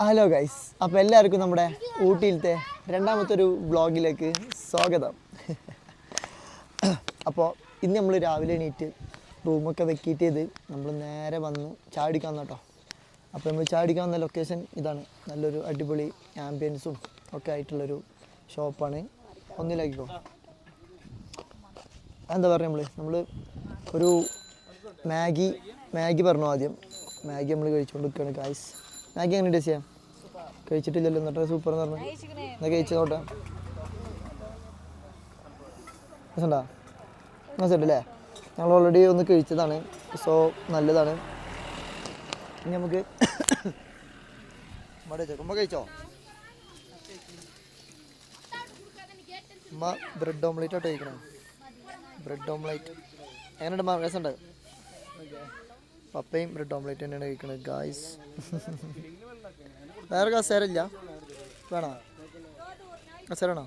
Hello guys അപ്പോൾ എല്ലാവർക്കും നമ്മുടെ ഊട്ടിയിലത്തെ രണ്ടാമത്തെ ഒരു വ്ളോഗിലേക്ക് സ്വാഗതം. അപ്പോൾ ഇന്ന് നമ്മൾ രാവിലെ എണീറ്റ് റൂമൊക്കെ വെക്കീറ്റ് ചെയ്ത് നമ്മൾ നേരെ വന്ന് ചാടിക്കാൻ കേട്ടോ. അപ്പോൾ നമ്മൾ ചാടിക്കാൻ വന്ന ലൊക്കേഷൻ ഇതാണ്. നല്ലൊരു അടിപൊളി ആംബിയൻസും ഒക്കെ ആയിട്ടുള്ളൊരു ഷോപ്പാണ് ഒന്നിലാക്കിക്കോ എന്താ പറയുക നമ്മൾ നമ്മൾ ഒരു മാഗി മാഗി പറഞ്ഞു ആദ്യം? മാഗി നമ്മൾ കഴിച്ചുകൊണ്ട് നിൽക്കുകയാണ് ഗായ്സ് മാഗി എങ്ങനെ ടേസ്റ്റ് ചെയ്യാം? കഴിച്ചിട്ടില്ലല്ലോ എന്നിട്ട് സൂപ്പർ എന്ന് പറഞ്ഞു. എന്നാ കഴിച്ചു നോട്ടെ. രസമുണ്ടാ? രസമുണ്ടല്ലേ ഞങ്ങൾ ഓൾറെഡി ഒന്ന് കഴിച്ചതാണ്. സോ നല്ലതാണ്. ഇനി നമുക്ക് ചെക്കുമ്പോ കഴിച്ചോ? ബ്രെഡ് ഓംലേറ്റ് ആട്ടോ കഴിക്കണേ. ബ്രെഡ് ഓംലേറ്റ് എങ്ങനെയുണ്ട് മാം രസമുണ്ട്? പപ്പയും ബ്രെഡ് ഓംലേറ്റ് തന്നെയാണ് കഴിക്കുന്നത് ഗായ്സ് വേറെ കസേരയില്ല. വേണോ? കസേരണോ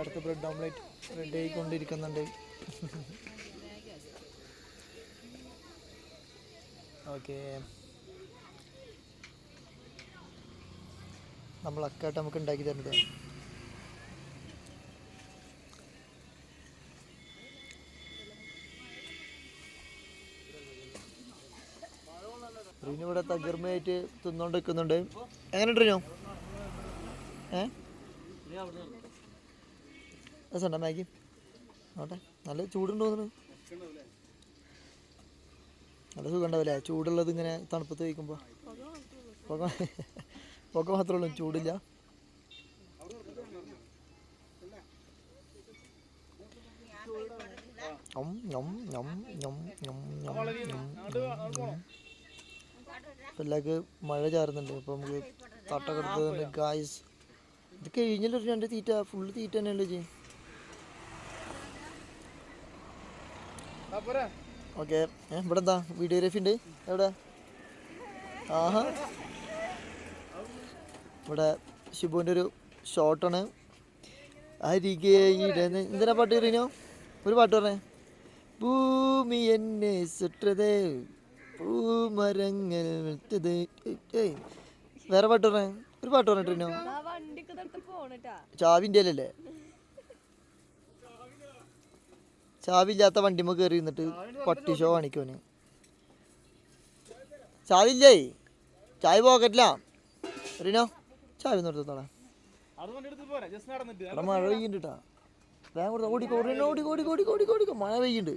അടുത്ത് ബ്രെഡ് ഓംലേറ്റ് റെഡി ആയിക്കൊണ്ടിരിക്കുന്നുണ്ട്. ഓക്കെ നമ്മളൊക്കെ നമുക്ക് ഉണ്ടാക്കി തരുന്നത്. റിനു ഇവിടെ തകർമ്മയായിട്ട് തിന്നോണ്ട് നിൽക്കുന്നുണ്ട് എങ്ങനെ റിനു? ഏ? രസമുണ്ടോ മാഗി? നോട്ടെ. നല്ല ചൂടുണ്ടോ തോന്നുന്നു നല്ല സുഖം ഉണ്ടാവില്ലേ ചൂടുള്ളത് ഇങ്ങനെ തണുപ്പത്ത് കഴിക്കുമ്പോൾ പുക മാത്രമേ ഉള്ളൂ ചൂടില്ല. ഞം, ഞം, ഞം, ഞം, ഞം, ഞം, ഞം, എല്ലാവർക്കും മഴ ചാറുന്നുണ്ട്. അപ്പോൾ നമുക്ക് തട്ടൊക്കെ എടുത്തതുകൊണ്ട് ഗായ്സ് ഇത് കഴിഞ്ഞല്ലോ ഒരു രണ്ട് തീറ്റ ഫുള്ള് തീറ്റ തന്നെയല്ലേ ചെയ്യും ഓക്കെ ഇവിടെ എന്താ വീഡിയോഗ്രാഫി ഉണ്ട്. എവിടെ? ആഹാ. ഇവിടെ ഷിബുവിന്റെ ഒരു ഷോട്ടാണ് അരികെ ഇടന്ന് എന്തിനാ പാട്ട് കയറിനോ ഒരു പാട്ട് പറഞ്ഞേ. ഭൂമി എന്നെ സുറ്റത്. പൂമരങ്ങൾ വേറെ പാട്ട് പറഞ്ഞേ? ഒരു പാട്ട് പോണട്ടാ. ചാവിന്റെ അല്ലേ ചാവില്ലാത്ത വണ്ടിമ്മ കയറി നിന്നിട്ട് പട്ടി ഷോ കാണിക്കോന് ചാവില്ലേ? ചായ പോക്കറ്റില്ല റീനോ ചാവി നിർത്തോളാം മഴ പെയ്യുന്നുണ്ട് കേട്ടാ ഓടിക്കോ ഓടിക്കോ ഓടിക്കോ ഓടിക്കോ. മഴ പെയ്യുന്നുണ്ട്.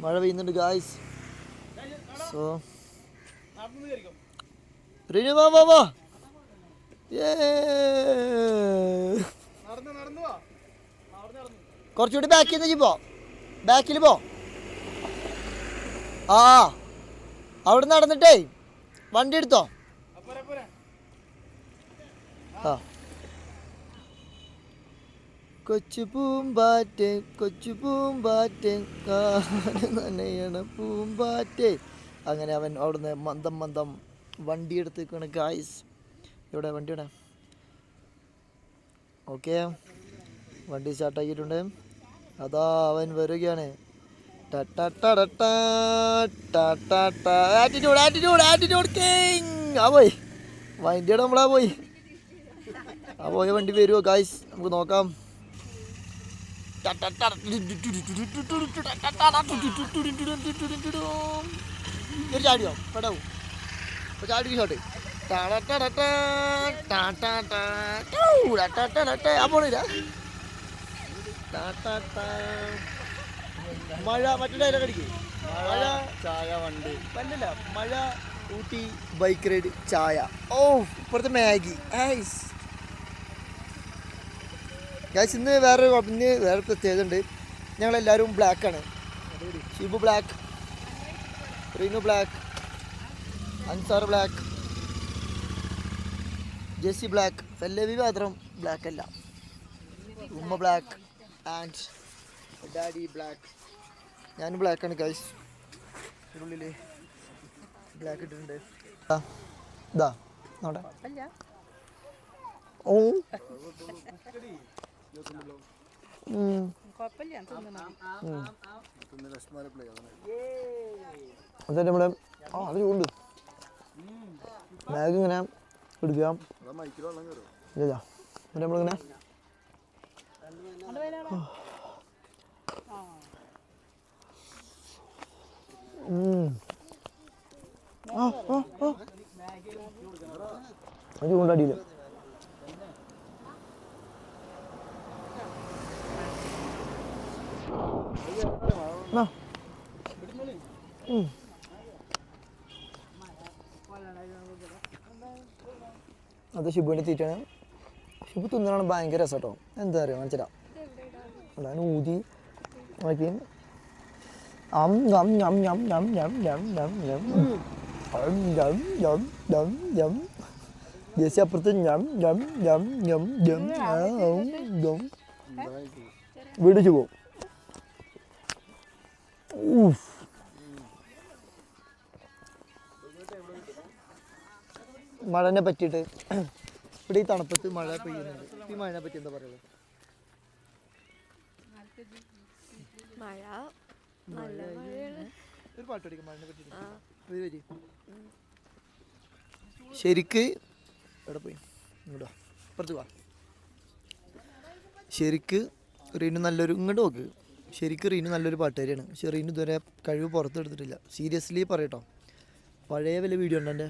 മഴ പെയ്യുന്നുണ്ട് ഗായ്സ് സോ റിനു വാ വാ വാ. കുറച്ചുകൂടി ബാക്കിൽ നിന്ന് പോ. ബാക്കിൽ പോ. ആ അവിടെ നടന്നിട്ടേ വണ്ടി എടുത്തോ? ആ. കൊച്ചു പൂമ്പാറ്റ് കൊച്ചു പൂമ്പാറ്റ് കാൽ നനയണ അങ്ങനെ അവൻ അവിടുന്ന് മന്ദം മന്ദം വണ്ടി എടുത്തേക്കാണ് ഗായ്സ് ഇവിടെ വണ്ടി ഇവിടെ ഓക്കെ വണ്ടി സ്റ്റാർട്ടാക്കിയിട്ടുണ്ട് അതാ അവൻ വരികയാണ്. ആറ്റിറ്റ്യൂഡ് ആറ്റിറ്റ്യൂഡ് ആറ്റിറ്റ്യൂഡ് ആ വണ്ടിയുടെ നമ്മളാ പോയി. ആ പോയ വണ്ടി വരുമോ ഗായ്സ് നമുക്ക് നോക്കാം. ഒരു ചാടിയോ പെടാവും അപ്പോൾ ചാടി ഷോട്ട് മഴ മറ്റേ ഡയലോഗ് അടിക്കേ മഴ ചായ വണ്ടി പറ്റില്ല മഴ ഊട്ടി ബൈക്ക് റൈഡ് ചായ ഓ ഇപ്പുറത്തെ മാഗി ഐസ് ഗൈസ് ഇന്ന് വേറെ ഇന്ന് വേറെ പ്രത്യേകത ഉണ്ട്. ഞങ്ങളെല്ലാവരും ബ്ലാക്കാണ് Shibu black Reenu black Ansar black Jessie black ഫെല്ലവി മാത്രം ബ്ലാക്ക് അല്ല. ഉമ്മ ബ്ലാക്ക് ആൻഡ് ഡാഡി ബ്ലാക്ക് ഞാൻ ബ്ലാക്കാണ് ഗൈസ് ഉള്ളിൽ ബ്ലാക്ക് ഇട്ടിട്ടുണ്ട്. ഇതാ നോട്ടെ ഓ. എന്നിട്ട് നമ്മുടെ ആ അത് ഇങ്ങനെ എടുക്കുക. എന്നിട്ട് നമ്മളിങ്ങനെ ചൂണ്ടടിയില്ല അത് ഷിബുവിന്റെ തീറ്റാണ് ഷിബു തിന്നണ ഭയങ്കര രസം കേട്ടോ എന്താ അറിയോ മനസ്സിലാ അതാണ് ഊതി നോക്കി അം യം യം യം യം യം യം യം യം അം യം യം യം യം ജേസി അപ്പുറത്ത് യം യം യം ആ, ഉം, യം വീടിച്ചു പോകും ഊഫ് മഴനെ പറ്റിയിട്ട്. ഇവിടെ ഈ തണുപ്പത്ത് മഴ പെയ്യുന്നുണ്ട്. ഈ മഴനെ പറ്റി എന്താ പറയുക? മഴ. നല്ല മഴയാണ്. ഒരു പാട്ട് പഠിക്കും മഴനെ ശരിക്ക് എവിടെ പോയി? ഇങ്ങോട്ട് വാ. പുറത്ത് വാ. ശരിക്ക് റീനു നല്ലൊരു ഇങ്ങോട്ട് നോക്ക്. ശരിക്ക് റീനു നല്ലൊരു പാട്ടുകാരിയാണ്. പക്ഷെ റീനു ഇതുവരെ കഴിവ് പുറത്തെടുത്തിട്ടില്ല. സീരിയസ്ലി പറയട്ടോ. പഴയ വല്ല വീഡിയോ ഉണ്ടോ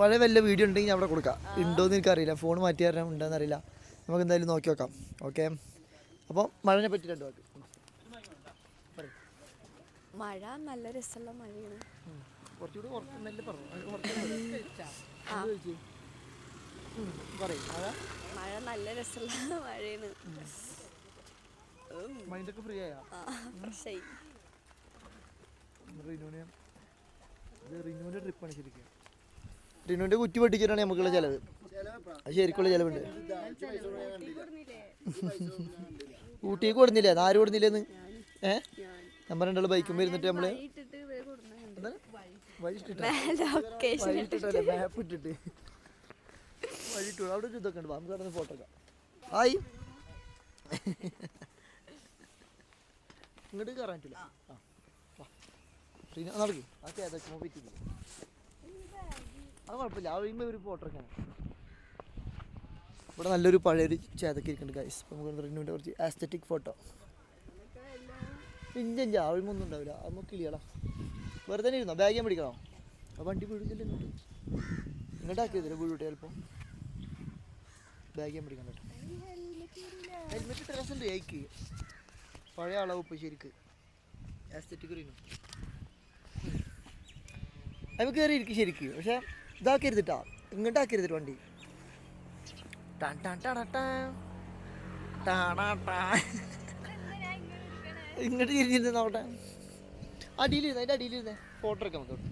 പഴയ വല്ല വീഡിയോ ഉണ്ടെങ്കിൽ ഞാൻ അവിടെ കൊടുക്കാം. ഉണ്ടോയെന്ന് എനിക്കറിയില്ല. ഫോൺ മാറ്റി തരാൻ ഉണ്ടോയെന്ന് അറിയില്ല. നമുക്ക് എന്തായാലും നോക്കി നോക്കാം. ഓക്കെ അപ്പോൾ മഴനെ പറ്റി രണ്ട് വാക്ക്. മഴ നല്ല രസമുള്ള മഴയാണ്. കുറച്ചുകൂടി ഉറക്കുന്നല്ലേ പറഞ്ഞു പറയും. മഴ? നല്ല രസമുള്ള മഴയാണ്. മൈൻഡൊക്കെ ഫ്രീ ആയാ? റിനുവിന് ഇത് റിനുവിന്റെ ട്രിപ്പാണ് ശരിക്കും. റിനുവിന്റെ കുറ്റി പൊട്ടിച്ചിട്ടാണ് നമുക്കുള്ള ചിലവ്. അത് ശരിക്കുള്ള ചിലവുണ്ട്. ഊട്ടിക്ക് കൊടുന്നില്ലേ? ആര് കൊടുന്നില്ലേന്ന്? ഏ? നമ്മൾ രണ്ടാൾ ബൈക്കും വരുന്നിട്ട് നമ്മൾ മാപ്പ് ഇട്ടിട്ട്? അവിടെ ഒരു ഇതൊക്കെ ഉണ്ട്. വാ, നമുക്ക് അവിടെ ഫോട്ടോ ആയി ഇങ്ങോട്ട് കയറാൻ പറ്റില്ല ആ നടക്കും. ആ ചേതക്കുമ്പോ പറ്റില്ല അത് കുഴപ്പമില്ല. ആ കഴിയുമ്പോൾ ഒരു എടുക്കാൻ ഇവിടെ നല്ലൊരു പഴയൊരു ചേതക്ക് ഇരിക്കുന്നുണ്ട് ഗൈസ് നമുക്ക് റിന്യൂവിന്റെ കുറച്ച് ആസ്തറ്റിക് ഫോട്ടോ ആ ആ ഒന്നും ഉണ്ടാവില്ല. അത് നമുക്ക് കിളിയടാ വെറുതെ ഇരുന്നോ? ബാഗ് ഞാൻ പിടിക്കണോ? ആ വണ്ടി വീഴുന്നില്ല ഇങ്ങോട്ട്. ഇങ്ങോട്ട് ആക്കിയതില്ല വീഴൂട്ടെ ചിലപ്പോൾ ബാഗ് ഞാൻ പിടിക്കണം കേട്ടോ ഹെൽമെറ്റ് ഡ്രസ് ഉണ്ട് ഏക്ക്. പഴയ അളവ് ഇപ്പോൾ ശരിക്ക്. ആസ്തറ്റിക് റിന്യൂ നമുക്ക് കയറി ഇരിക്കും ശരിക്ക്. പക്ഷെ ഇതാക്കരുതിട്ടാ. ഇങ്ങോട്ടാക്കരുതിട്ട് വണ്ടി. Tan tan tada. ടാടാ ടാ ഇങ്ങോട്ട് തിരിഞ്ഞിരുന്ന നോട്ടെ അടിയിലിരുന്ന് അതിന്റെ അടിയിലിരുന്നേ. ഫോട്ടോ എടുക്കാം നമുക്ക്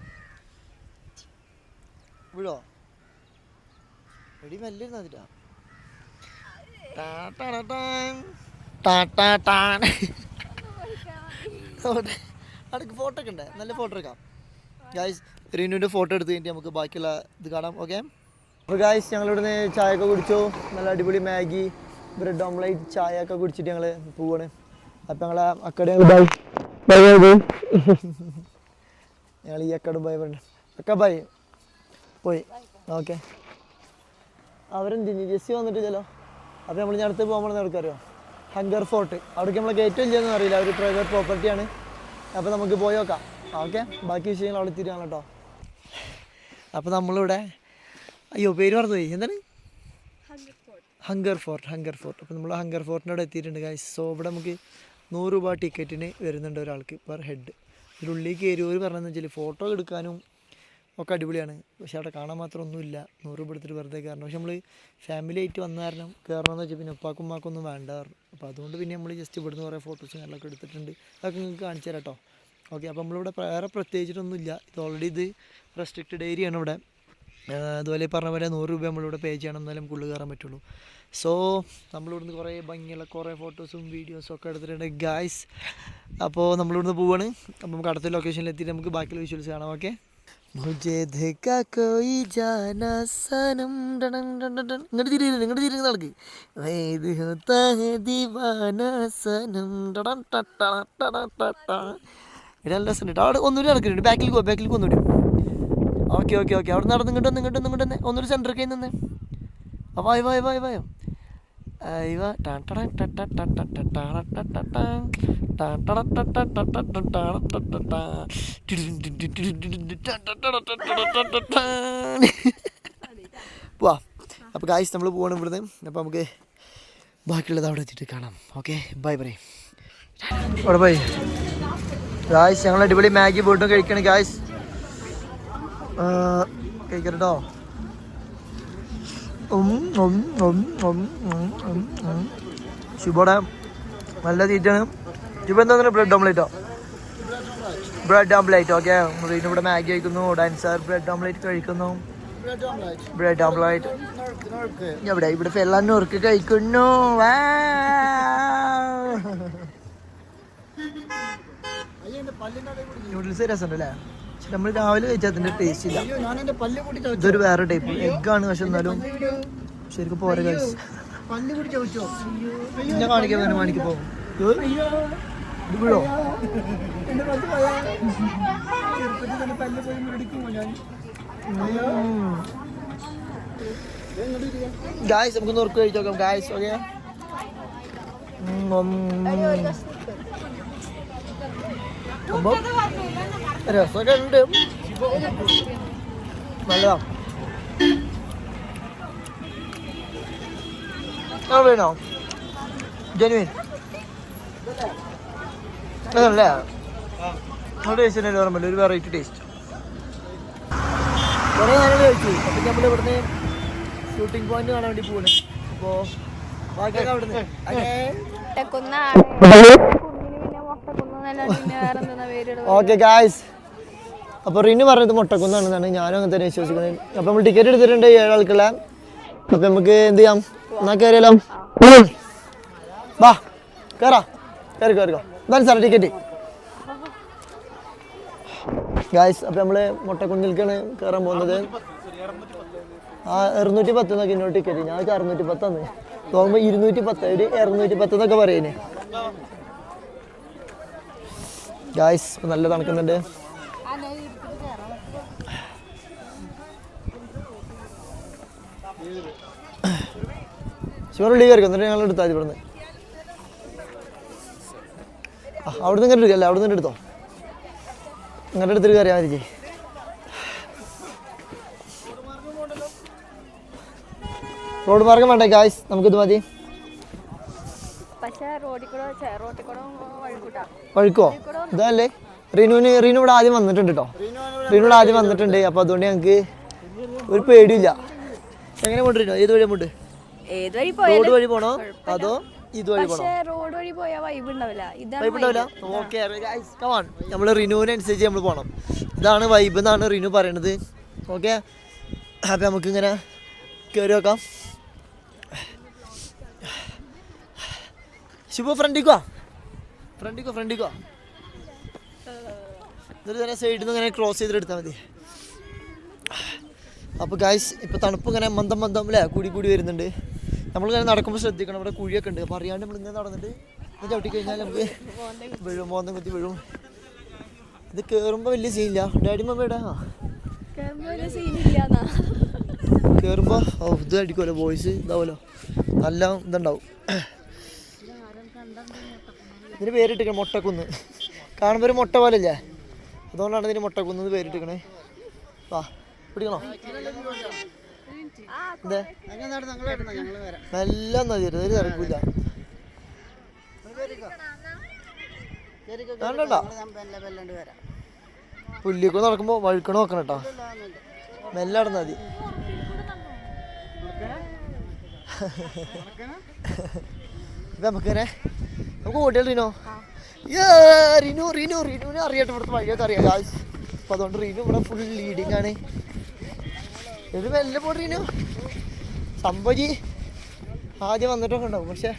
വീഴോ എടി മെല്ലിരുന്ന് ഇരുന്നാ അതിട്ടാ അടുക്ക് ഫോട്ടോ ഒക്കെ ഉണ്ടേ. നല്ല ഫോട്ടോ എടുക്കാം. ഗായ്സ് റീനുവിന്റെ ഫോട്ടോ എടുത്ത് കഴിഞ്ഞിട്ട് നമുക്ക് ബാക്കിയുള്ള ഇത് കാണാം. ഓക്കെ പ്രകാശ് ഗായ്സ് ഞങ്ങൾ ഇവിടുന്ന് ചായ ഒക്കെ കുടിച്ചു. നല്ല അടിപൊളി മാഗി ബ്രെഡ് ഓംലൈറ്റ് ചായ ഒക്കെ കുടിച്ചിട്ട് ഞങ്ങൾ പോവാണ്. അപ്പം ഞങ്ങളെ അക്കടെ ബൈ ബൈ ബൈ ഞങ്ങൾ ഈ അക്കടും ബൈ പറഞ്ഞു. അക്ക ബൈ പോയി. ഓക്കെ അവരെന്ത് ജെസ്സി വന്നിട്ടില്ലല്ലോ. അപ്പോൾ നമ്മൾ ഞാൻ അടുത്ത് പോകുമ്പോൾ നടക്കറിയോ ഹങ്കർ ഫോർട്ട് അവിടേക്ക് നമ്മളെ ഗേറ്റ് ഇല്ലെന്ന് അറിയില്ല. അവർ പ്രൈവറ്റ് പ്രോപ്പർട്ടിയാണ് അപ്പോൾ നമുക്ക് പോയി നോക്കാം. ഓക്കെ ബാക്കി വിഷയങ്ങൾ അവിടെ തിരിയാണ് കേട്ടോ. അപ്പോൾ നമ്മളിവിടെ അയ്യോ പേര് മറന്നുപോയി. എന്താണ്? ഹങ്കർ ഫോർട്ട് ഹങ്കർ ഫോർട്ട് അപ്പോൾ നമ്മൾ ഹങ്കർ ഫോർട്ടിന്റെ അവിടെ എത്തിയിട്ടുണ്ട് ഗൈസ് സോ ഇവിടെ നമുക്ക് നൂറ് രൂപ ടിക്കറ്റിന് വരുന്നുണ്ട് ഒരാൾക്ക് പെർ ഹെഡ് ഇതിനുള്ളിൽ കയറി ഒരു പറഞ്ഞതെന്ന് വെച്ചാൽ ഫോട്ടോ എടുക്കാനും ഒക്കെ അടിപൊളിയാണ്. പക്ഷെ അവിടെ കാണാൻ മാത്രം ഒന്നുമില്ല. നൂറ് രൂപ എടുത്തിട്ട് വെറുതെ കയറണം. പക്ഷെ നമ്മൾ ഫാമിലി ആയിട്ട് വന്ന കാരണം കയറണമെന്ന് വെച്ചാൽ പിന്നെ ഉപ്പാക്കും ഉമ്മാക്കൊന്നും വേണ്ട അപ്പോൾ അതുകൊണ്ട് പിന്നെ നമ്മൾ ജസ്റ്റ് ഇവിടുന്ന് കുറേ ഫോട്ടോസും കാര്യങ്ങളൊക്കെ എടുത്തിട്ടുണ്ട്. അതൊക്കെ നിങ്ങൾക്ക് കാണിച്ചു തരാം കേട്ടോ ഓക്കെ അപ്പോൾ നമ്മളിവിടെ വേറെ പ്രത്യേകിച്ചിട്ടൊന്നുമില്ല. ഇത് ഓൾറെഡി ഇത് റെസ്ട്രിക്റ്റഡ് ഏരിയ ആണ് ഇവിടെ. അതുപോലെ പറഞ്ഞ പോലെ നൂറ് രൂപ നമ്മളിവിടെ പേ ചെയ്യണം എന്നാലും നമുക്ക് കയറാൻ പറ്റുള്ളൂ. സോ നമ്മളിവിടുന്ന് കുറേ ഭംഗിയുള്ള കുറേ ഫോട്ടോസും വീഡിയോസും ഒക്കെ എടുത്തിട്ടുണ്ട് ഗായ്സ് അപ്പോൾ നമ്മളിവിടുന്ന് പോവാണ്. അപ്പോൾ നമുക്ക് അടുത്ത ലൊക്കേഷനിൽ എത്തിയിട്ട് നമുക്ക് ബാക്കിയുള്ള വിഷ്വൽസ് കാണാം ഓക്കെ നിങ്ങളുടെ ധക്ക കോയി സനം ഡൺ ഡൺ ഇങ്ങോട്ട് ഇങ്ങോട്ട് സനം ഇത് നല്ല രസമുണ്ട് അവിടെ ഒന്നൂരി നടക്കുന്നുണ്ട് ബാക്കിൽ പോകാം ബാക്കിൽ ഒന്നുകൂടി ഓക്കെ ഓക്കെ ഓക്കെ അവിടെ നടന്നു ഇങ്ങോട്ട് വന്ന് ഇങ്ങോട്ട് ഇങ്ങോട്ട് തന്നെ ഒന്നൊരു സെന്റർ കയ്യിൽ നിന്ന് അപ്പോൾ അയവ അയവ അയവ അയോ അയവ അപ്പോൾ ഗായ്സ് നമ്മൾ പോകണം ഇവിടുന്ന് അപ്പോൾ നമുക്ക് ബാക്കിയുള്ളത് അവിടെ എത്തിയിട്ട് കാണാം ഓക്കെ ബൈ ബൈ അവിടെ ബൈ ഗായ്സ് ഞങ്ങൾ അടിപൊളി മാഗി പോയിട്ടും കഴിക്കണം ഗായ്സ് കഴിക്കട്ടോ ശുഭോടെ നല്ല തീറ്റാണ് ശുഭ എന്താ ബ്രെഡ് ഓംലേറ്റോ ബ്രെഡ് ഓംലേറ്റ് ഓക്കെ ഇവിടെ മാഗി കഴിക്കുന്നു ഡാൻസർ ബ്രെഡ് ഓംലേറ്റ് കഴിക്കുന്നു. ബ്രെഡ് ഓംലേറ്റ് എവിടെ ഇവിടെ ഫെല്ലാനൂർക്ക് കഴിക്കുന്നു. നൂഡിൽസ് രസമുണ്ട് അല്ലേ നമ്മൾ രാവിലെ കഴിച്ചാൽ അതിന്റെ ടേസ്റ്റ് ഇല്ല. ഇതൊരു വേറെ ടൈപ്പ് എഗ്ഗാണ് പക്ഷെ എന്നാലും ശരിക്കും പോരെ കഴിച്ച് ഞാൻ കാണിക്കാൻ തന്നെ കാണിക്ക് പോകും ഗായ്സ് നമുക്ക് നുറുക്ക് കഴിച്ചോക്കാം ഗായ്സ് ഓക്കെ അപ്പൊ രസമൊക്കെ ഉണ്ട് നല്ലതാ. ആ വേണോ? ജെനുവിൻ. അതല്ലേ ടേസ്റ്റ് തന്നെ ഓർമ്മയില്ല ഒരു വെറൈറ്റി ടേസ്റ്റ് കുറേ നേരം കഴിച്ചു. അപ്പം നമ്മൾ ഇവിടുന്ന് ഷൂട്ടിംഗ് പോയിന്റ് കാണാൻ വേണ്ടി പോകണം അപ്പോൾ ബാക്കിയൊക്കെ അവിടുന്ന്. മുട്ടക്കുന്നാണ് കുന്നിന് പിന്നെ മുട്ടക്കുന്നല്ല പിന്നെ വേറെ എന്താ പേരുള്ളത് ഓക്കെ ഗായ്സ് അപ്പോൾ റിനു പറഞ്ഞത് മുട്ടക്കുന്നാണെന്നാണ്. ഞാനും അങ്ങനെ തന്നെ വിശ്വസിക്കുന്നത്. അപ്പോൾ നമ്മൾ ടിക്കറ്റ് എടുത്തിട്ടുണ്ട് ഏഴാൾക്കുള്ള. അപ്പോൾ നമുക്ക് എന്ത് ചെയ്യാം? എന്നാ കയറിയാലോ വാ കയറാ കയറി കയറിക്കോ എന്താണ് സാറേ ടിക്കറ്റ് ഗായ്സ് അപ്പോൾ നമ്മൾ മുട്ടക്കുന്നിലേക്കാണ് കയറാൻ പോകുന്നത്. ആ ഇരുന്നൂറ്റി പത്ത് എന്നൊക്കെ എന്നോട് ടിക്കറ്റ് ഞാൻ അറുന്നൂറ്റി പത്താന്ന് തോന്നുമ്പോൾ ഇരുന്നൂറ്റി പത്ത് ഒരു ഇരുന്നൂറ്റി പത്ത് എന്നൊക്കെ പറയുന്നേ. ഗായ്സ് നല്ല തണുക്കുന്നുണ്ട്. ശിവറുള്ളി കയറി എന്നിട്ട് ഞങ്ങൾ എടുത്താൽ ഇവിടുന്ന്. അവിടെ നിന്ന് എടുക്കല്ലേ? അവിടുന്ന് നിന്ന് എടുത്തോ? ഇങ്ങോട്ട് എടുത്തിട്ട് കയറിയാൽ മതി റോഡ് മാർഗം വേണ്ടേ ഗായ്സ് നമുക്കിത് മതി. പക്ഷേ റോഡിൽ കൂടെ റോഡിൽ കൂടെ പഴുക്കോ ഇതല്ലേ? റിനുവിന് റിനു ഇവിടെ ആദ്യം വന്നിട്ടുണ്ട് കേട്ടോ റിനു ഇവിടെ ആദ്യം വന്നിട്ടുണ്ട്. അപ്പോൾ അതുകൊണ്ട് ഞങ്ങൾക്ക് ഒരു പേടിയില്ല. എങ്ങനെ പോണ്ട് റിനു? ഏത് വഴി പോണ്ട് റോഡ് വഴി പോണോ? അതോ നമ്മൾ റിനുവിനനുസരിച്ച് നമ്മൾ പോണം. ഇതാണ് വൈബ് എന്നാണ് റിനു പറയണത്. ഓക്കെ നമുക്ക് ഇങ്ങനെ കയറി നോക്കാം. ശുഭ ഫ്രണ്ടിക്കോ ഫ്രണ്ടിക്കോ ഫ്രണ്ടിക്കോ? എന്നിട്ട് തന്നെ സൈഡിൽ നിന്ന് ഇങ്ങനെ ക്രോസ് ചെയ്തിട്ട് എടുത്താൽ മതി. അപ്പോൾ ഗായ്സ് ഇപ്പോൾ തണുപ്പ് ഇങ്ങനെ മന്ദം മന്ദം അല്ലേ കൂടി കൂടി വരുന്നുണ്ട്. നമ്മളിങ്ങനെ നടക്കുമ്പോൾ ശ്രദ്ധിക്കണം ഇവിടെ കുഴിയൊക്കെ ഉണ്ട്. അപ്പോൾ അറിയാണ്ട് നമ്മൾ ഇങ്ങനെ നടന്നിട്ട് ഇത് ചവിട്ടി കഴിഞ്ഞാൽ നമുക്ക് വീഴും മോന്തം കുത്തി വീഴും. ഇത് കയറുമ്പോൾ വലിയ സീനില്ല ഡാഡി മമ്മ സീനില്ലാന്നാ കയറുമ്പോൾ ഓ ഇത് അടിക്കുമല്ലോ വോയിസ് ഇതാവുമല്ലോ നല്ല ഇതുണ്ടാവും. ഇതിന് പേരിട്ടിക്കണം മുട്ടക്കുന്ന്. കാണുമ്പോൾ ഒരു മുട്ട പോലെ ഇല്ലേ അതുകൊണ്ടാണ് ഇതിന് മുട്ടക്കുന്ന് എന്ന് പേരിട്ടിക്കണേ വാ പിടിക്കണോ? എന്തേ നല്ല നദി ഒരു തിരക്കില്ല വേണ്ടോ പുല്ലിക്കൂടെ നടക്കുമ്പോൾ വഴുക്കണ നോക്കണം കേട്ടോ മെല്ലെ നടന്നാൽ മതി. ഇത് നമുക്കിങ്ങനെ നമുക്ക് ഓടിയാൽ റിനോ? റിനു റിനു റീനു റീനുവിനെ അറിയട്ടെ ഇവിടുത്തെ വഴിയൊക്കെ അറിയാം. ഗായ്സ് അപ്പം അതുകൊണ്ട് റിനു ഇവിടെ ഫുൾ ലീഡിങ് ആണ്. ഇത് മെല്ലെ പോട്ട് റിനു. സംഭവി ആദ്യം വന്നിട്ടൊക്കെ ഉണ്ടാവും പക്ഷെ.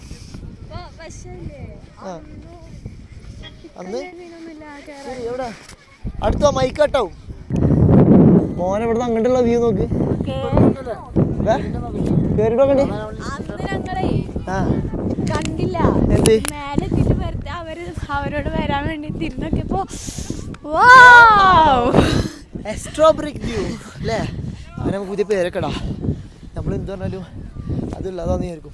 ആ. അന്ന് എവിടെ? അടുത്ത മൈക്ക് കട്ടാവും മോനെ ഇവിടുന്ന് അങ്ങോട്ടുള്ള വ്യൂ നോക്ക്. കേറിട്ടോ കണ്ടേ. അന്ന് ഞങ്ങളെ ആ. കണ്ടില്ല. എന്ത് മേലെ എത്തിയിട്ട് വെറുതെ അവർ അവരോട് വരാൻ വേണ്ടി തിരിഞ്ഞൊക്കെപ്പോ വ്യൂ അല്ലേ? നമുക്ക് പുതിയ പേരൊക്കെടാ നമ്മൾ എന്ത് പറഞ്ഞാലും അതുള്ളതാന്ന് വിചാരിക്കും.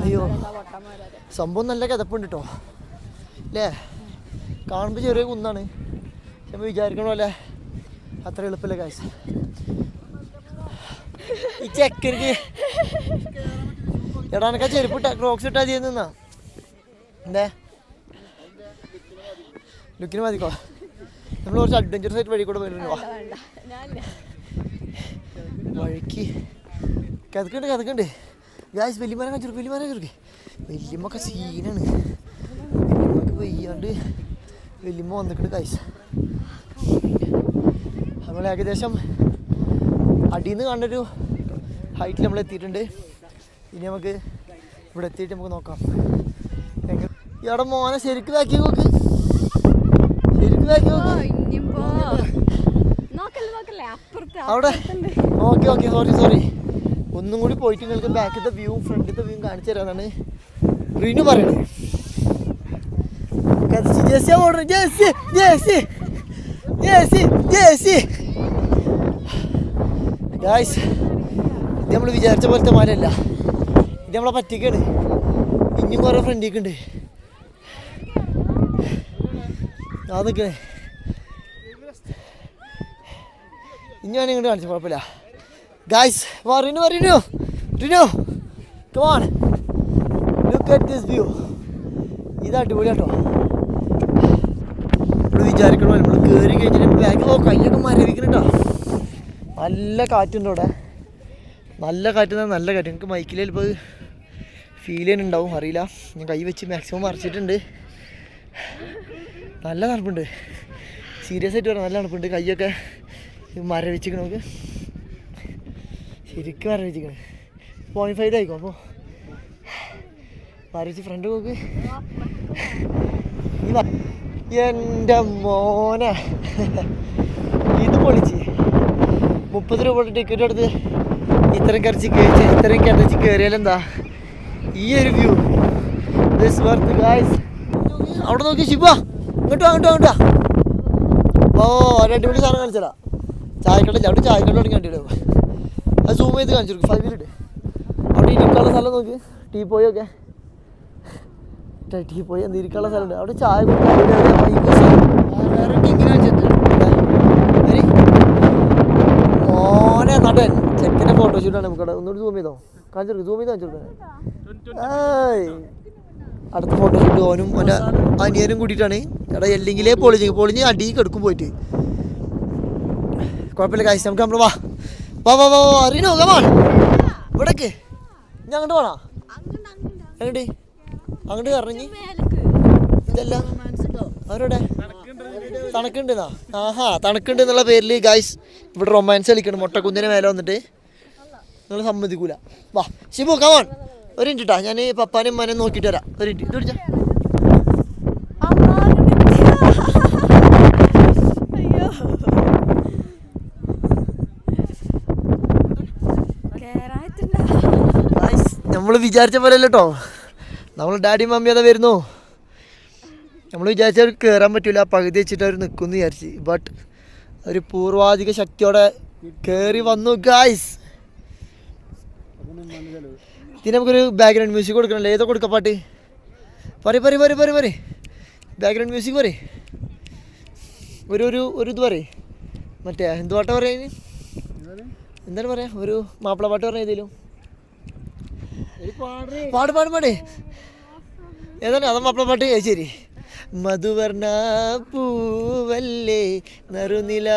അയ്യോ സംഭവം നല്ല കിതപ്പുണ്ട് കേട്ടോ അല്ലേ? കാണുമ്പോൾ ചെറിയ കുന്നാണ്. നമ്മൾ വിചാരിക്കണ പോലെ അത്ര എളുപ്പമല്ല കാശ് ഈ ചെക്കർക്ക് എടാ എനക്ക് ചെരുപ്പ് ഇട്ട ക്രോക്സ് ഇട്ടാ ചെയ്ത് നിന്നാ. എന്തേ? ലുക്കിന് മതിക്കോ? നമ്മൾ കുറച്ച് അഡ്വഞ്ചർ സൈറ്റ് വഴി കൂടെ വരുന്നു വഴിക്ക്. കഥക്കുണ്ട് കഥക്കുണ്ട്. ഗായ്സ് വലിയമാരെ കാണിച്ചു വലിയമാരെ കാണിച്ചു വലിയമ്മൊക്കെ സീനാണ് വലിയമ്മക്ക് വയ്യാണ്ട് വലിയമ്മ വന്നിട്ടുണ്ട് ഗായ്സ് നമ്മൾ ഏകദേശം അടിയിൽ നിന്ന് കണ്ടൊരു ഹൈറ്റിൽ നമ്മൾ എത്തിയിട്ടുണ്ട് ഇനി നമുക്ക് ഇവിടെ എത്തിയിട്ട് നമുക്ക് നോക്കാം. എങ്ങനെ? ഇയാടെ മോനെ ശരിക്കും ഇതാക്കി നോക്ക്. ശരിക്കും ബാക്കി നോക്ക്. അവിടെ. ഓക്കെ ഓക്കെ സോറി സോറി ഒന്നും കൂടി പോയിട്ട് നിങ്ങൾക്ക് ബാക്കിലത്തെ വ്യൂവും ഫ്രണ്ടിലത്തെ വ്യൂവും കാണിച്ചു തരാനാണ് റീനു പറയണത്. കത്തിച്ച് ജേസിയാ ഓർഡർ ജേസി ജേസി ജേസി ജേസി ഗായ്സ് ഇത് നമ്മൾ വിചാരിച്ച പോലത്തെ മരമല്ല ഇത് നമ്മളെ പറ്റിക്കാണ്. ഇനിയും കുറേ ഫ്രണ്ടിക്ക് ഉണ്ട്. ഞാൻ നിൽക്കണേ ഇനി ഞാൻ ഇങ്ങോട്ട് കാണിച്ചു കുഴപ്പമില്ല. ഗായ്സ് റിനു വാ Rinu Rinu come on look at this view ഇത് അടിപൊളിയാട്ടോ. നമ്മൾ വിചാരിക്കണോ നമ്മൾ കയറി കഴിഞ്ഞിട്ട് ബാഗ് കയ്യൊക്കെ മരവിക്കണട്ടോ നല്ല കാറ്റുണ്ട് അവിടെ നല്ല കാറ്റ് നല്ല കാറ്റ്. നിങ്ങൾക്ക് മൈക്കിൽ ചിലപ്പോൾ ഫീൽ ചെയ്യുന്നുണ്ടാവും. അറിയില്ല. ഞാൻ കൈ വെച്ച് മാക്സിമം മറിച്ചിട്ടുണ്ട്. നല്ല തണുപ്പുണ്ട്. സീരിയസ് ആയിട്ട് പറയാം നല്ല തണുപ്പുണ്ട്. കൈയൊക്കെ മരവിച്ചിക്കണം നമുക്ക്. ശരിക്കും മരവിച്ചിക്കണം പോയിന്റ് ഫൈവ് ആയിക്കോ അപ്പോൾ മരവിച്ച് ഫ്രണ്ട് നോക്ക്. എന്റെ മോന. ഇത് പൊളിച്ച്. മുപ്പത് രൂപയുടെ ടിക്കറ്റ് എടുത്ത് ഇത്രയും കറിച്ച് കയറ്റി ഇത്രയും കിടച്ച് കയറിയാലെന്താ? ഈ ഒരു വ്യൂ ദിസ് വർത്ത് ഗായ്സ് അവിടെ നോക്കി ശിവ. ഇങ്ങോട്ടോ അങ്ങോട്ടോ അങ്ങോട്ടാ ഓ ഒരു അടിപൊളി സാധനം കാണിച്ചടാ ചായക്കട അവിടെ ചായക്കട തുടങ്ങി കണ്ടിടും അത് സൂം ചെയ്ത് കാണിച്ചു കൊടുക്കും ഫൈവ് മിനിറ്റ് അവിടെ ഇരിക്കാനുള്ള സ്ഥലം നോക്ക്. ടീ പോയി ഒക്കെ. ടീ പോയി എന്ത് ഇരിക്കാനുള്ള സ്ഥലമുണ്ട്. അവിടെ ചായ. മോനെ നടൻ. ചെക്കന്റെ ഫോട്ടോഷൂട്ടാണ് നമുക്കവിടെ. ഒന്നുകൂടി സൂം ചെയ്തോ? കാണിച്ചു കൊടുക്കും സൂം ചെയ്ത് കാണിച്ചു അടുത്ത ഫോട്ടോ ഫോട്ടോഷൂട്ട് ഓനും ഓന്റെ അനിയനും കൂട്ടിയിട്ടാണ്. എടാ എല്ലെങ്കിലേ പൊളിഞ്ഞ്. പൊളിഞ്ഞ് അടി കെടുക്കും പോയിട്ട്. കുഴപ്പമില്ല കാശ് നമുക്ക് നമ്മൾ വാ. വാ വാ വാ അറിയണോ കമാണ് ഇവിടേക്ക്. ഞാൻ അങ്ങോട്ട് വേണോ എങ്ങോട്ട്? അങ്ങോട്ട് ഇറങ്ങി ഇതല്ല. അവരോടെ തണുക്കുണ്ടെന്നാ? ആഹാ തണുക്കുണ്ട് എന്നുള്ള പേരിൽ ഗായ്സ് ഇവിടെ റൊമാൻസ് കളിക്കണം. മുട്ടക്കുന്നിന് മേലെ വന്നിട്ട്. നിങ്ങൾ സമ്മതിക്കൂല. വാ ശിബു കമാൺ ഒരു മിനിറ്റ് ഞാൻ പപ്പാനും മനം നോക്കിട്ട് വരാം. ഒരു മിനിറ്റ്. ഇത് പിടിച്ചാ നമ്മൾ വിചാരിച്ച പോലെ അല്ല കേട്ടോ നമ്മൾ ഡാഡി മമ്മി അതാ വരുന്നു. നമ്മൾ വിചാരിച്ച അവർ കയറാൻ പറ്റില്ല പകുതി വെച്ചിട്ട് അവർ നിൽക്കുമെന്ന് വിചാരിച്ച്. ബട്ട് ഒരു പൂർവാധിക ശക്തിയോടെ കയറി വന്നു ഗായ്സ് ഇതിന് നമുക്കൊരു ബാക്ക്ഗ്രൗണ്ട് മ്യൂസിക് കൊടുക്കണല്ലോ? ഏതോ കൊടുക്ക പാട്ട്? പറ പറ പറ പറ പറ ബാക്ക്ഗ്രൗണ്ട് മ്യൂസിക് പറ ഒരു ഒരു ഒരു ഇത് പറ മറ്റേ എന്ത് പാട്ടാണ് പറയുന്നത് എന്താണ്? പറയാ? ഒരു മാപ്പിള പാട്ട് പറഞ്ഞ ഏതെങ്കിലും പാട്. പാട് പാട് ഏതാണ്? അതാ മാപ്പിള പാട്ട്? ശരി. മധുവർണ പൂവല്ലേ നറുനില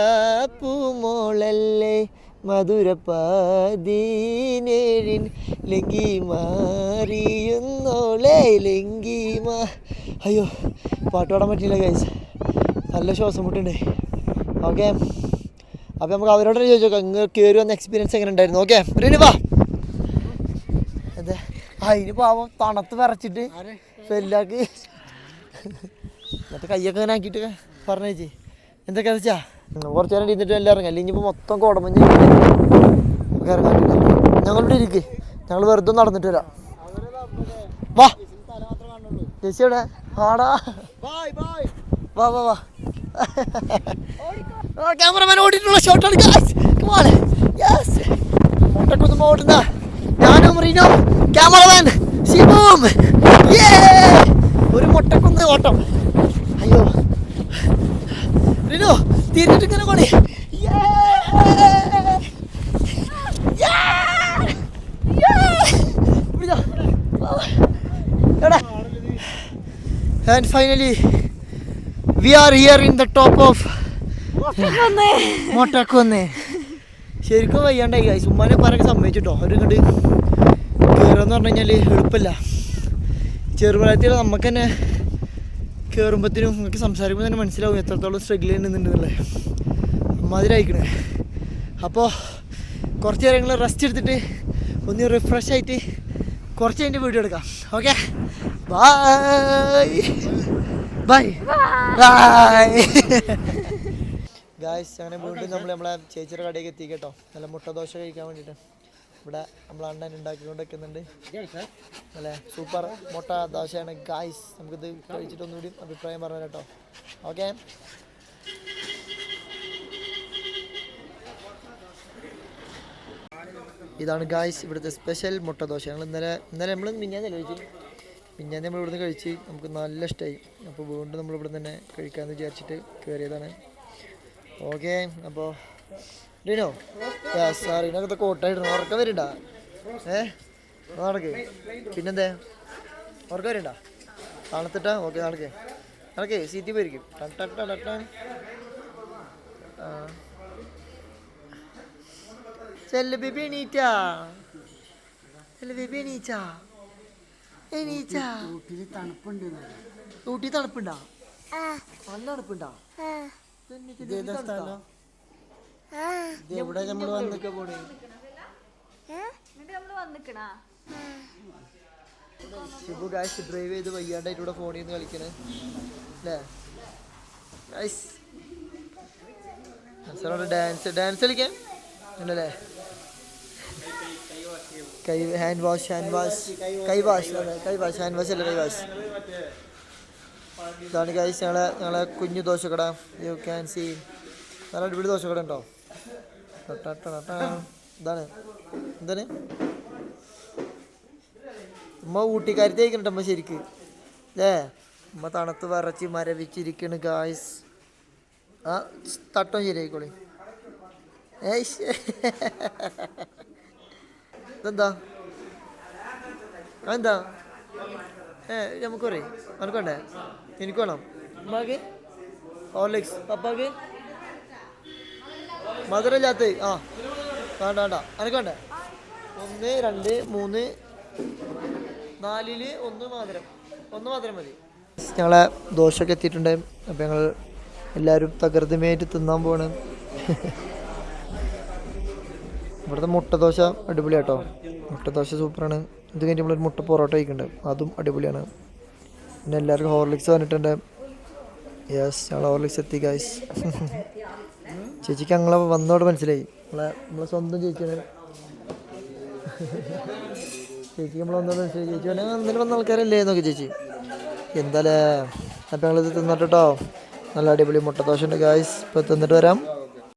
പൂമോളല്ലേ മധുരപ്പാതീനേഴിൻ ലങ്കി മാറിയുന്നോളേ ലങ്കി മാ അയ്യോ പാട്ട് പാടാൻ പറ്റില്ല കഴിച്ച് നല്ല ശ്വാസം മുട്ടുണ്ട്. ഓക്കെ അപ്പോൾ നമുക്ക് അവരോട് ചോദിച്ചു നോക്കാം ഇങ്ങ് കയറി വന്ന എക്സ്പീരിയൻസ് എങ്ങനെ ഉണ്ടായിരുന്നു ഓക്കെ റിനി വാ. അതെ. അതിന് പാവം തണുത്ത് വിറച്ചിട്ട് ഫെല്ലാക്കി. എന്നിട്ട് കയ്യൊക്കെ ഇങ്ങനെ ആക്കിയിട്ട് പറഞ്ഞേച്ചി. എന്തൊക്കെയാണെന്ന് വെച്ചാ? കുറച്ച് നേരം ഇരുന്നിട്ട് എല്ലാം ഇറങ്ങി. അല്ലെങ്കിൽ ഇപ്പോൾ മൊത്തം കോടമഞ്ഞ് ഇറങ്ങാൻ ഞങ്ങളിവിടെ ഇരിക്ക്. ഞങ്ങൾ വെറുതെ നടന്നിട്ട് വരാം. വാ. ചേച്ചി എവിടെ? ആടാ. വാ വാ വാ. ക്യാമറമാൻ ഓടിയിട്ടുള്ള ഷോട്ടാണ് യെസ് ഓടുന്ന. ഞാനും റീനോ. ക്യാമറമാൻ! ഒരു മുട്ടക്കുന്ന് ഓട്ടം അയ്യോ റീനോ തിരിഞ്ഞിട്ട് ഇങ്ങനെ കളി And finally, we are here in the top of വന്നേ ശരിക്കും വയ്യാണ്ടായി guys. ഉമ്മാനെ പറഞ്ഞൊക്കെ സമ്മതിച്ചിട്ടോ. അവർ ഇങ്ങോട്ട് കയറുമെന്ന് പറഞ്ഞു കഴിഞ്ഞാൽ എളുപ്പമില്ല ചെറുപ്രായത്തിൽ നമുക്ക് തന്നെ കയറുമ്പോഴത്തേനും നിങ്ങൾക്ക് സംസാരിക്കുമ്പോൾ തന്നെ മനസ്സിലാവും എത്രത്തോളം സ്ട്രഗിൾ ചെയ്യുന്നുണ്ടെന്നുള്ളത്. അമ്മാതിരായിക്കണേ അപ്പോൾ കുറച്ച് നേരങ്ങൾ റെസ്റ്റ് എടുത്തിട്ട് ഒന്ന് റിഫ്രഷ് ആയിട്ട് കുറച്ച് കഴിഞ്ഞ് വീഡിയോ എടുക്കാം. Okay bye bye bye guys അങ്ങനെ വീണ്ടും നമ്മൾ നമ്മളെ ചേച്ചിയുടെ കടയിലേക്ക് എത്തി കേട്ടോ. നല്ല മുട്ട ദോശ കഴിക്കാൻ വേണ്ടിയിട്ട് ഇവിടെ നമ്മൾ അണ്ണൻ ഉണ്ടാക്കിക്കൊണ്ട് വെക്കുന്നുണ്ട് അല്ലേ? സൂപ്പർ. മുട്ട ദോശയാണ്. ഗായ്സ് നമുക്കിത് കഴിച്ചിട്ട് ഒന്നുകൂടി അഭിപ്രായം പറഞ്ഞു കേട്ടോ. ഓക്കെ ഇതാണ് ഗായ്സ് ഇവിടുത്തെ സ്പെഷ്യൽ മുട്ട ദോശ ഞങ്ങൾ ഇന്നലെ ഇന്നലെ നമ്മൾ മിഞ്ഞാന്നല്ലേ കഴിച്ചു മിഞ്ഞാന്ന് നമ്മൾ ഇവിടുന്ന് കഴിച്ച് നമുക്ക് നല്ല ഇഷ്ടമായി. അപ്പോൾ വീണ്ടും നമ്മൾ ഇവിടെ തന്നെ കഴിക്കാമെന്ന് വിചാരിച്ചിട്ട് കയറിയതാണ് ഓക്കെ അപ്പോൾ സാർ ഇതിനകത്ത് കോട്ടായിടണം ഉറക്കം വരുന്നുണ്ടാ ഏ? നടക്ക്. പിന്നെന്തേ? ഉറക്കം വരുന്നുണ്ടാ തണുത്തിട്ടാ? ഓക്കെ നടക്കേ. നടക്കേ സീറ്റി പോയിരിക്കും. ടൺ ടൺ ടൺ ടൺ ടൺ. ആ. ചെല്ല് ബിബി എണീറ്റാ. ചെല്ല് ബിബി എണീച്ചാ എണീച്ചാ ഊട്ടി തണുപ്പുണ്ടാ? നല്ല തണുപ്പുണ്ടാ? എവിടെ നമ്മൾ വന്നൊക്കെ പോണേ? എന്നിട്ട് നമ്മൾ വന്നിക്കണാ? ഷിബു ഗായ്സ് ഡ്രൈവ് ചെയ്ത് വയ്യാണ്ടായിട്ട് ഇവിടെ ഫോണിൽ നിന്ന് കളിക്കണേ. അല്ലേ ഗായ്സ് സാറോട് ഡാൻസ് ഡാൻസ് കളിക്കാൻ? ഉണ്ടല്ലേ കൈ ഹാൻഡ് വാഷ് ഹാൻഡ് വാഷ് കൈ വാഷ് കൈ വാഷ് ഹാൻഡ് വാഷ് അല്ല കൈ വാഷ് ഇതാണ് ഗായ്സ് ഞങ്ങളെ ഞങ്ങളെ കുഞ്ഞു ദോശക്കട. യു ക്യാൻ സി നല്ല അടിപൊളി ദോശക്കട ഉണ്ടോ? എന്താണ് ഉമ്മ ഊട്ടിക്കാരത്തെ കഴിക്കണ്ട അമ്മ ശരിക്ക്. അല്ലേ ഉമ്മ തണുത്ത് വരച്ച് മരവിച്ചിരിക്കണ് ഗായ്സ് ആ തട്ടം ശരിയായിക്കോളി. ഏയ് ശ്ശേ. ഇതെന്താ? എന്താ ഏ നമുക്ക് പറയും അനക്ക് വേണ്ടേ? എനിക്ക് വേണം. ഉമ്മാക്ക്? ഹോർലിക്സ്. പപ്പാക്ക്? മധുരമില്ലാത്ത ആ. വേണ്ട വേണ്ട. അനക്ക് വേണ്ടേ? ഒന്ന് രണ്ട് മൂന്ന് നാലിൽ ഒന്ന് മധുരം. ഒന്ന് മധുരം മതി. ഞങ്ങളെ ദോശയൊക്കെ എത്തിയിട്ടുണ്ട്. അപ്പം ഞങ്ങൾ എല്ലാവരും തകൃതിമയായിട്ട് തിന്നാൻ പോവാണ്. ഇവിടുത്തെ മുട്ടദോശ അടിപൊളിയാട്ടോ. മുട്ടദോശ സൂപ്പറാണ്. ഇത് കഴിഞ്ഞ് നമ്മളൊരു മുട്ട പൊറോട്ട കഴിക്കുന്നുണ്ട് അതും അടിപൊളിയാണ്. പിന്നെ എല്ലാവർക്കും ഹോർലിക്സ് വന്നിട്ടുണ്ട്. യെസ് ഞങ്ങൾ ഹോർലിക്സ് എത്തി ഗൈസ് ചേച്ചിക്ക് ഞങ്ങളെ വന്നോട് മനസ്സിലായി. നമ്മളെ നമ്മളെ സ്വന്തം ചേച്ചിയാണ്. ചേച്ചിക്ക് നമ്മളെ വന്നോട് മനസ്സിലായി. ചേച്ചി പറഞ്ഞാൽ അന്നേരം വന്ന ആൾക്കാരല്ലേ? നോക്കി ചേച്ചി. എന്തായാലേ അപ്പം ഞങ്ങളിത് തിന്നിട്ടോ നല്ല അടിപൊളി ഉണ്ട് ഗായ്സ് ഇപ്പോൾ തിന്നിട്ട് വരാം.